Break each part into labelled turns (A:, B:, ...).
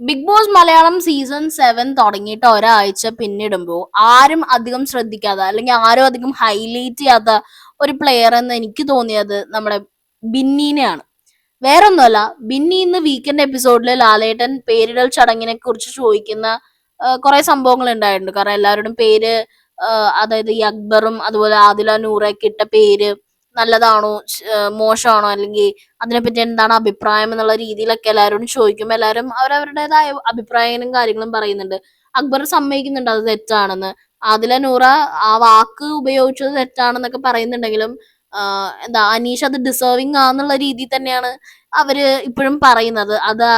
A: Bigg Boss Malayalam season seven തുടങ്ങിയിട്ട് ഒരാഴ്ച പിന്നിടുമ്പോൾ ആരും അധികം ശ്രദ്ധിക്കാത്ത അല്ലെങ്കിൽ ആരും അധികം ഹൈലൈറ്റ് ചെയ്യാത്ത ഒരു പ്ലെയർ എന്ന് എനിക്ക് തോന്നിയത് നമ്മുടെ ബിന്നീനെയാണ്. വേറൊന്നുമല്ല ബിന്നി ഇന്ന് വീക്കെൻഡ് എപ്പിസോഡിൽ ലാലേട്ടൻ പേരിടൽ ചടങ്ങിനെ കുറിച്ച് ചോദിക്കുന്ന കുറെ സംഭവങ്ങൾ ഉണ്ടായിട്ടുണ്ട്. കാരണം എല്ലാവരുടെയും പേര് അതായത് ഈ അക്ബറും അതുപോലെ ആദില നൂറൊക്കെ ഇട്ട പേര് നല്ലതാണോ? മോശമാണോ? അല്ലെങ്കിൽ അതിനെപ്പറ്റി എന്താണ് അഭിപ്രായം എന്നുള്ള രീതിയിലൊക്കെ എല്ലാവരോടും ചോദിക്കുമ്പോൾ എല്ലാവരും അവരവരുടേതായ അഭിപ്രായങ്ങളും കാര്യങ്ങളും പറയുന്നുണ്ട്. അക്ബർ സമ്മതിക്കുന്നുണ്ട് അത് തെറ്റാണെന്ന്. ആദില നൂറ ആ വാക്ക് ഉപയോഗിച്ചത് തെറ്റാണെന്നൊക്കെ പറയുന്നുണ്ടെങ്കിലും എന്താ അനീഷ് അത് ഡിസേർവിങ് ആന്നുള്ള രീതിയിൽ തന്നെയാണ് അവർ ഇപ്പോഴും പറയുന്നത്. അത്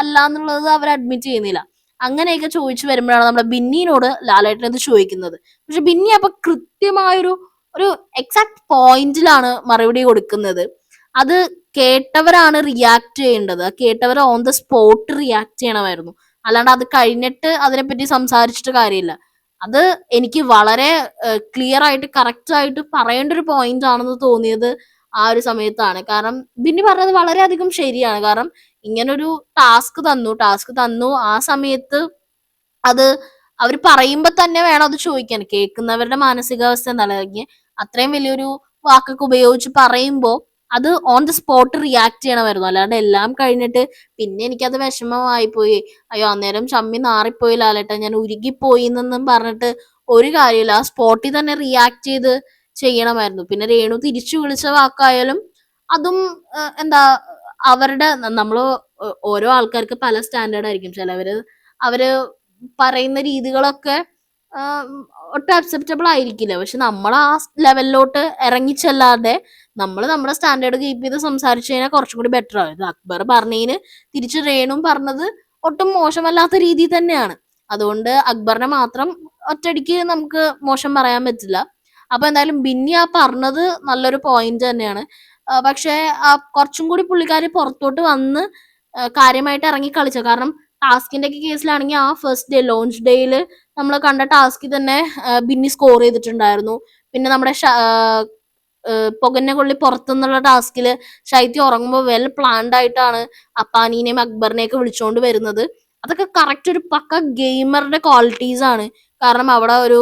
A: അല്ല എന്നുള്ളത് അവർ അഡ്മിറ്റ് ചെയ്യുന്നില്ല. അങ്ങനെയൊക്കെ ചോദിച്ചു വരുമ്പോഴാണ് നമ്മുടെ ബിന്നിനോട് ലാലേട്ടൻ ഇത് ചോദിക്കുന്നത്. പക്ഷെ ബിന്നി അപ്പൊ കൃത്യമായൊരു ഒരു എക്സാക്ട് പോയിന്റിലാണ് മറുപടി കൊടുക്കുന്നത്. അത് കേട്ടവരാണ് റിയാക്ട് ചെയ്യേണ്ടത്. കേട്ടവർ ഓൺ ദ സ്പോട്ട് റിയാക്ട് ചെയ്യണമായിരുന്നു. അല്ലാണ്ട് അത് കഴിഞ്ഞിട്ട് അതിനെപ്പറ്റി സംസാരിച്ചിട്ട് കാര്യമില്ല. അത് എനിക്ക് വളരെ ക്ലിയർ ആയിട്ട് കറക്റ്റ് ആയിട്ട് പറയേണ്ട ഒരു പോയിന്റ് ആണെന്ന് തോന്നിയത് ആ ഒരു സമയത്താണ്. കാരണം ബിന്നി പറഞ്ഞത് വളരെയധികം ശരിയാണ്. കാരണം ഇങ്ങനൊരു ടാസ്ക് തന്നു. ടാസ്ക് തന്നു. ആ സമയത്ത് അത് അവർ പറയുമ്പോ തന്നെ വേണം അത് ചോദിക്കാൻ. കേൾക്കുന്നവരുടെ മാനസികാവസ്ഥ എന്താണ്? അത്രയും വലിയൊരു വാക്കൊക്കെ ഉപയോഗിച്ച് പറയുമ്പോൾ അത് ഓൺ ദ സ്പോട്ട് റിയാക്ട് ചെയ്യണമായിരുന്നു. അല്ലാണ്ട് എല്ലാം കഴിഞ്ഞിട്ട് പിന്നെ എനിക്കത് വിഷമമായി പോയി അയ്യോ അന്നേരം ചമ്മി നാറിപ്പോയി ലാലേട്ട ഞാൻ ഉരുകിപ്പോയി എന്നൊന്നും പറഞ്ഞിട്ട് ഒരു കാര്യമില്ല. ആ സ്പോട്ടിൽ തന്നെ റിയാക്ട് ചെയ്ത് ചെയ്യണമായിരുന്നു. പിന്നെ രേണു തിരിച്ചു വിളിച്ച വാക്കായാലും അതും എന്താ അവരുടെ നമ്മൾ ഓരോ ആൾക്കാർക്ക് പല സ്റ്റാൻഡേർഡ് ആയിരിക്കും. ചിലവര് അവർ പറയുന്ന രീതികളൊക്കെ ഒട്ടും അക്സെപ്റ്റബിൾ ആയിരിക്കില്ല. പക്ഷെ നമ്മൾ ആ ലെവലിലോട്ട് ഇറങ്ങിച്ചെല്ലാതെ നമ്മൾ നമ്മുടെ സ്റ്റാൻഡേർഡ് കീപ്പ് ചെയ്ത് സംസാരിച്ചു കഴിഞ്ഞാൽ കുറച്ചും കൂടി ബെറ്റർ ആവും. അക്ബർ പറഞ്ഞതിന് തിരിച്ച് രേണും പറഞ്ഞത് ഒട്ടും മോശമല്ലാത്ത രീതി തന്നെയാണ്. അതുകൊണ്ട് അക്ബറിനെ മാത്രം ഒറ്റയടിക്ക് നമുക്ക് മോശം പറയാൻ പറ്റില്ല. അപ്പൊ എന്തായാലും ബിന്നി ആ പറഞ്ഞത് നല്ലൊരു പോയിന്റ് തന്നെയാണ്. പക്ഷെ കുറച്ചും കൂടി പുള്ളിക്കാരി പുറത്തോട്ട് വന്ന് കാര്യമായിട്ട് ഇറങ്ങി കളിച്ച കാരണം ടാസ്കിന്റെ ഒക്കെ കേസിലാണെങ്കിൽ ആ ഫസ്റ്റ് ഡേ ലോഞ്ച് ഡേയിൽ നമ്മൾ കണ്ട ടാസ്കിൽ തന്നെ ബിന്നി സ്കോർ ചെയ്തിട്ടുണ്ടായിരുന്നു. പിന്നെ നമ്മുടെ പൊകന്നെ കൊള്ളി പുറത്തുനിന്നുള്ള ടാസ്കിൽ ശൈത്യം ഉറങ്ങുമ്പോൾ വെൽ പ്ലാൻഡ് ആയിട്ടാണ് അപ്പാനീനെയും അക്ബറിനെയൊക്കെ വിളിച്ചുകൊണ്ട് വരുന്നത്. അതൊക്കെ കറക്റ്റ് ഒരു പക്ക ഗെയിമറുടെ ക്വാളിറ്റീസ് ആണ്. കാരണം അവിടെ ഒരു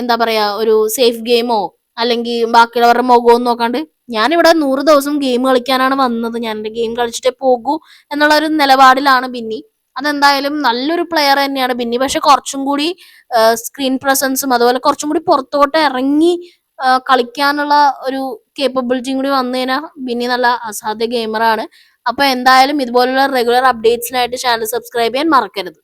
A: എന്താ പറയാ ഒരു സേഫ് ഗെയിമോ അല്ലെങ്കിൽ ബാക്കിയുള്ളവരുടെ മുഖവും നോക്കാണ്ട് ഞാനിവിടെ നൂറ് ദിവസം ഗെയിം കളിക്കാനാണ് വന്നത്. ഞാൻ എന്റെ ഗെയിം കളിച്ചിട്ടേ പോകൂ എന്നുള്ള ഒരു നിലപാടിലാണ് ബിന്നി. അതെന്തായാലും നല്ലൊരു പ്ലെയർ തന്നെയാണ്. ബിന്നി പക്ഷെ കുറച്ചും കൂടി സ്ക്രീൻ പ്രസൻസും അതുപോലെ കുറച്ചും കൂടി പുറത്തോട്ട് ഇറങ്ങി കളിക്കാനുള്ള ഒരു കേപ്പബിലിറ്റിയും കൂടി വന്നു കഴിഞ്ഞാൽ ബിന്നി നല്ല അസാധ്യ ഗെയിമറാണ് അപ്പൊ എന്തായാലും ഇതുപോലുള്ള റെഗുലർ അപ്ഡേറ്റ്സിനായിട്ട് ചാനൽ സബ്സ്ക്രൈബ് ചെയ്യാൻ മറക്കരുത്.